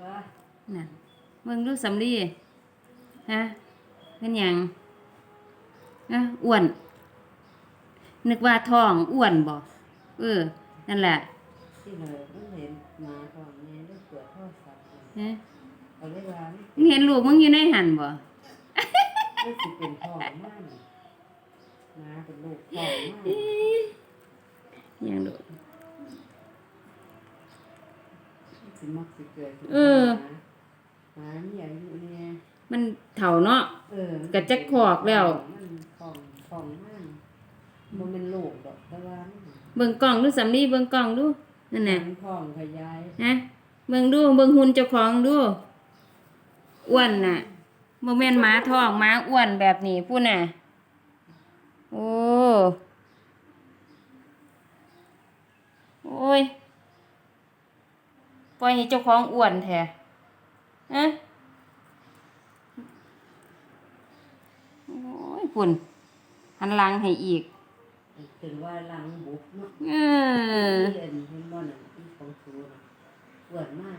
ว่าน่ะเบิ่งดูสำลีฮะเป็นหยังอะอ้วน นึกว่าท้องอ้วนบ่เออ นั่นแหละที่เลยมันเห็นหมาก่อนเนี่ยได้เปิดโทรศัพท์เลยฮะเอาเลยว่ามันมึงเห็นลูกมึงอยู่ในหันบ่มันสิเป็นทองมากหมาเป็นลูกทองมากหยังดู สิมักสิเกิดขึ้นเออ หมามีอายุเนี่ยมันเฒ่าเนาะ เออกระจักขอกแล้ว มันทองทองมากมันเป็นลูกดอกแต่ว่ามันเบิ่งกล้องดูสำลีเบิ่งกล้องดูนั่นน่ะมันทองขยายฮะเบิ่งดูเบิ่งหุ่นเจ้าของดูอ้วนน่ะบ่แม่นหมาท้องหมาอ้วนแบบนี้พู้นน่ะ โอ้ โอ้ยป ล่อยให้เจ้าของอ้วนแท้อะโอ้ยปุ่นหันหลังให้อีกถึงว่าหลังบุกเนาะเออที่เห็นเห็นบ่น่ะที่ของสูน่ะอ้วนมาก